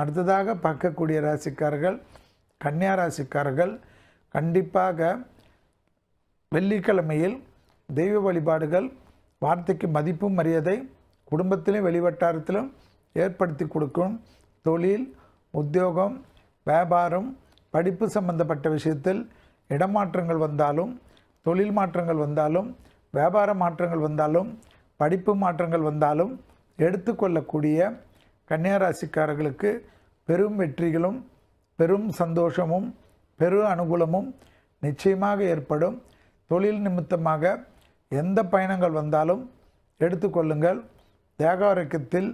அடுத்ததாக பார்க்கக்கூடிய ராசிக்காரர்கள் கன்னியா ராசிக்காரர்கள் கண்டிப்பாக வெள்ளிக்கிழமையில் தெய்வ வழிபாடுகள் வார்த்தைக்கு மதிப்பும் மரியாதை குடும்பத்திலும் வெளிவட்டாரத்திலும் ஏற்படுத்தி கொடுக்கும் தொழில் உத்தியோகம் வியாபாரம் படிப்பு சம்பந்தப்பட்ட விஷயத்தில் இடமாற்றங்கள் வந்தாலும் தொழில் மாற்றங்கள் வந்தாலும் வியாபார மாற்றங்கள் வந்தாலும் படிப்பு மாற்றங்கள் வந்தாலும் எடுத்துக்கொள்ளக்கூடிய கன்னியாராசிக்காரர்களுக்கு பெரும் வெற்றிகளும் பெரும் சந்தோஷமும் பெரு அனுகூலமும் நிச்சயமாக ஏற்படும். தொழில் நிமித்தமாக எந்த பயணங்கள் வந்தாலும் எடுத்துக்கொள்ளுங்கள் தேகாரோக்கியத்தில்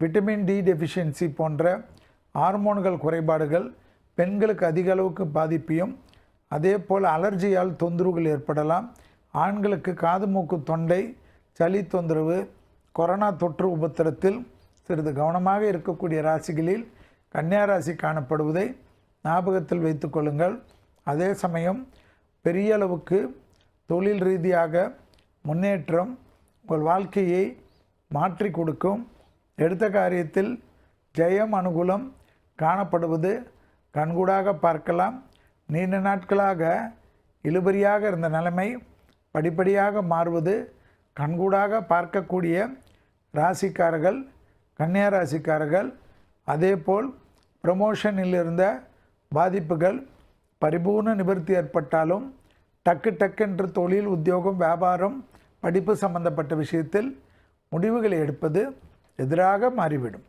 விட்டமின் டி டெஃபிஷியன்சி போன்ற ஹார்மோன்கள் குறைபாடுகள் பெண்களுக்கு அதிக அளவுக்கு பாதிப்பையும் அதே போல் அலர்ஜியால் தொந்தரவுகள் ஏற்படலாம். ஆண்களுக்கு காது மூக்கு தொண்டை சளி தொந்தரவு கொரோனா தொற்று உபத்திரத்தில் சிறிது கவனமாக இருக்கக்கூடிய ராசிகளில் கன்னியா ராசி காணப்படுவதை ஞாபகத்தில் வைத்துக்கொள்ளுங்கள் அதே சமயம் பெரிய அளவுக்கு தொழில் ரீதியாக முன்னேற்றம் உங்கள் வாழ்க்கையை மாற்றி கொடுக்கும். எடுத்த காரியத்தில் ஜெயம் அனுகூலம் காணப்படுவது கண்கூடாக பார்க்கலாம். நீண்ட நாட்களாக இழுபறியாக இருந்த நிலைமை படிப்படியாக மாறுவது கண்கூடாக பார்க்கக்கூடிய ராசிக்காரர்கள் கன்னியா ராசிக்காரர்கள் அதேபோல் ப்ரமோஷனில் இருந்த பாதிப்புகள் பரிபூர்ண நிவர்த்தி ஏற்பட்டாலும் டக்கு டக்கென்று தொழில் உத்தியோகம் வியாபாரம் படிப்பு சம்பந்தப்பட்ட விஷயத்தில் முடிவுகளை எடுப்பது எதிராக மாறிவிடும்.